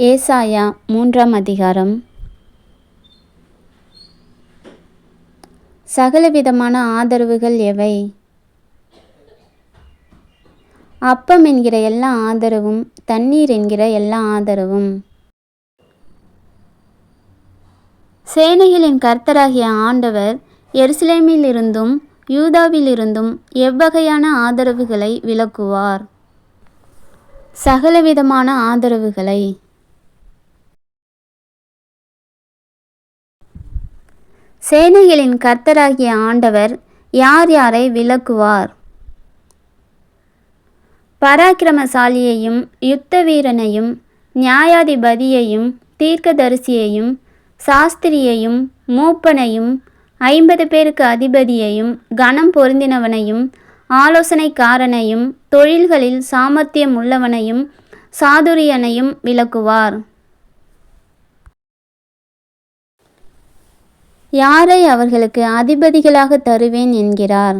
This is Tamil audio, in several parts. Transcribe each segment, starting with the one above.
ஏசாயா மூன்றாம் அதிகாரம். சகலவிதமான ஆதரவுகள் எவை? அப்பம் என்கிற எல்லா ஆதரவும் தண்ணீர் என்கிற எல்லா ஆதரவும். சேனைகளின் கர்த்தராகிய ஆண்டவர் எருசலேமிலிருந்தும் யூதாவிலிருந்தும் எவ்வகையான ஆதரவுகளை விலக்குவார் சகலவிதமான ஆதரவுகளை. சேனைகளின் கர்த்தராகிய ஆண்டவர் யார் யாரை விலக்குவார் பராக்கிரமசாலியையும் யுத்த வீரனையும் நியாயாதிபதியையும் தீர்க்கதரிசியையும் சாஸ்திரியையும் மூப்பனையும் ஐம்பது பேருக்கு அதிபதியையும் கனம் பொருந்தினவனையும் ஆலோசனைக்காரனையும் தொழில்களில் சாமர்த்தியம் உள்ளவனையும் சாதுரியனையும் விளக்குவார். யாரை அவர்களுக்கு அதிபதிகளாக தருவேன் என்கிறார்?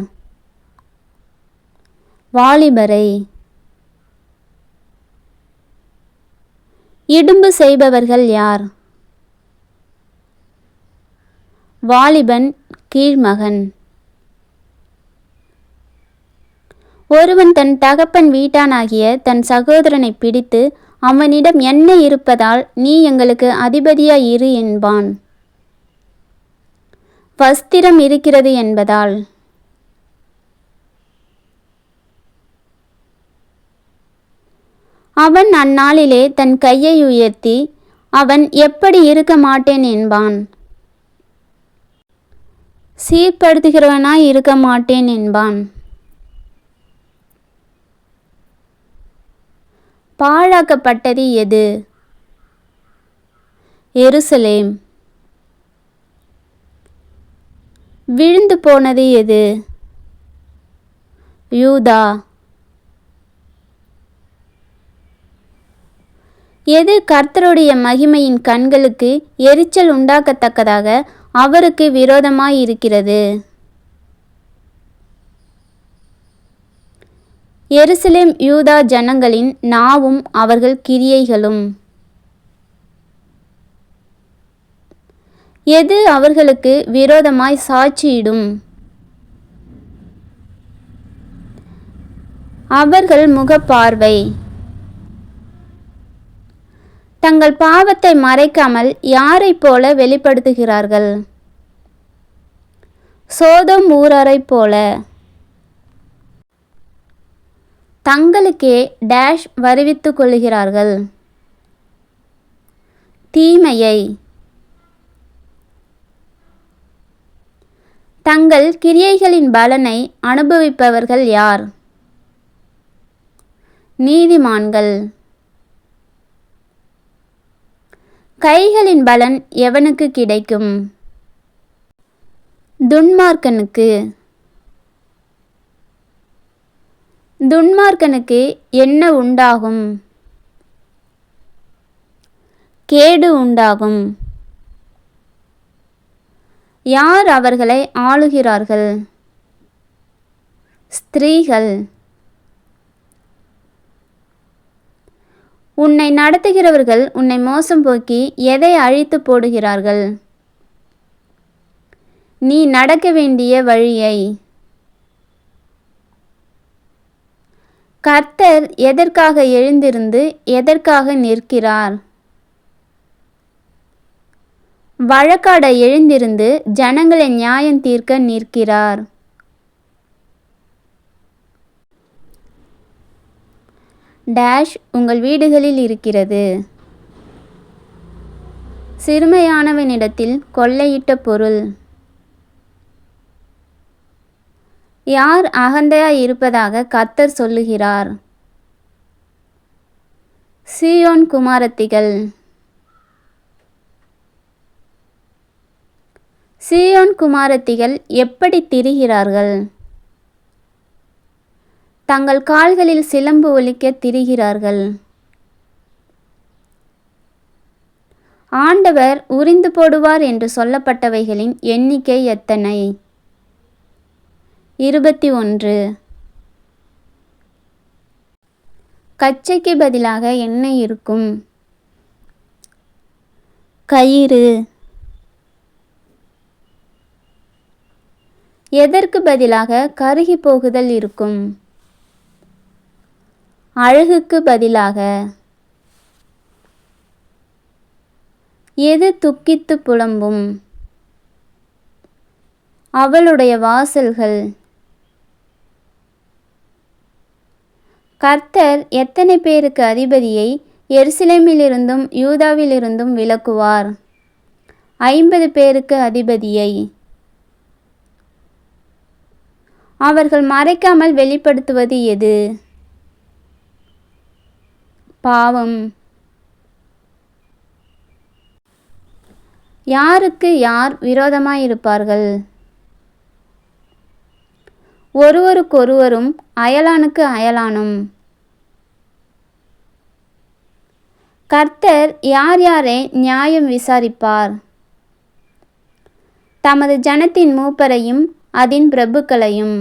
வாலிபரை. இடும்பு செய்பவர்கள் யார்? வாலிபன் கீழ்மகன். ஒருவன் தன் தகப்பன் வீட்டானாகிய தன் சகோதரனை பிடித்து அவனிடம் என்ன இருப்பதால் நீ எங்களுக்கு அதிபதியாய் இரு என்பான். வஸ்திரம் இருக்கிறது என்பதால். அவன் அந்நாளிலே தன் கையை உயர்த்தி அவன் எப்படி இருக்க மாட்டேன்? என்பான். சீர்படுத்துகிறவனாய் இருக்க மாட்டேன் என்பான். பாழாக்கப்பட்டது எது? எருசலேம். விழுந்து போனது எது? யூதா. எது கர்த்தருடைய மகிமையின் கண்களுக்கு எரிச்சல் உண்டாக்கத்தக்கதாக அவருக்கு விரோதமாயிருக்கிறது? எருசலேம் யூதா ஜனங்களின் நாவும் அவர்கள் கிரியைகளும். எது அவர்களுக்கு விரோதமாய் சாட்சியிடும்? அவர்கள் முகப்பார்வை. தங்கள் பாவத்தை மறைக்காமல் யாரைப் போல வெளிப்படுத்துகிறார்கள்? சோதம் ஊராரைப் போல. தங்களுக்கே டேஷ் வருவித்துக் கொள்கிறார்கள் தீமையை. தங்கள் கிரியைகளின் பலனை அனுபவிப்பவர்கள் யார்? நீதிமான்கள். கைகளின் பலன் எவனுக்கு கிடைக்கும்? துன்மார்க்கனுக்கு. துன்மார்க்கனுக்கு என்ன உண்டாகும்? கேடு உண்டாகும். யார் அவர்களை ஆளுகிறார்கள்? ஸ்திரீகள். உன்னை நடத்துகிறவர்கள் உன்னை மோசம் போக்கி எதை அழித்து போடுகிறார்கள்? நீ நடக்க வேண்டிய வழியை. கர்த்தர் எதற்காக எழுந்திருந்து எதற்காக நிற்கிறார்? வழக்காட எழுந்திருந்து ஜனங்களை நியாயம் தீர்க்க நிற்கிறார். டேஷ் உங்கள் வீடுகளில் இருக்கிறது. சிறுமையானவனிடத்தில் கொள்ளையிட்ட பொருள். யார் அகந்தையாய் இருப்பதாக கத்தர் சொல்லுகிறார். சியோன் குமாரத்திகள். சீயோன் குமாரத்திகள் எப்படி திரிகிறார்கள்? தங்கள் கால்களில் சிலம்பு ஒலிக்க திரிகிறார்கள். ஆண்டவர் உறிந்து போடுவார் என்று சொல்லப்பட்டவைகளின் எண்ணிக்கை எத்தனை? இருபத்தி ஒன்று. கச்சைக்கு பதிலாக என்ன இருக்கும்? கயிறு. எதற்கு பதிலாக கருகி போகுதல் இருக்கும்? அழகுக்கு பதிலாக எது துக்கித்து புலம்பும்? அவளுடைய வாசல்கள். கர்த்தர் எத்தனை பேருக்கு அதிபதியை எருசலேமிலிருந்தும் யூதாவிலிருந்தும் விலக்குவார் ஐம்பது பேருக்கு அதிபதியை. அவர்கள் மறைக்காமல் வெளிப்படுத்துவது எது? பாவம். யாருக்கு யார் விரோதமாயிருப்பார்கள்? ஒருவருக்கொருவரும் அயலானுக்கு அயலானும். கர்த்தர் யார் யாரை நியாயம் விசாரிப்பார்? தமது ஜனத்தின் மூப்பரையும் அதன் பிரபுக்களையும்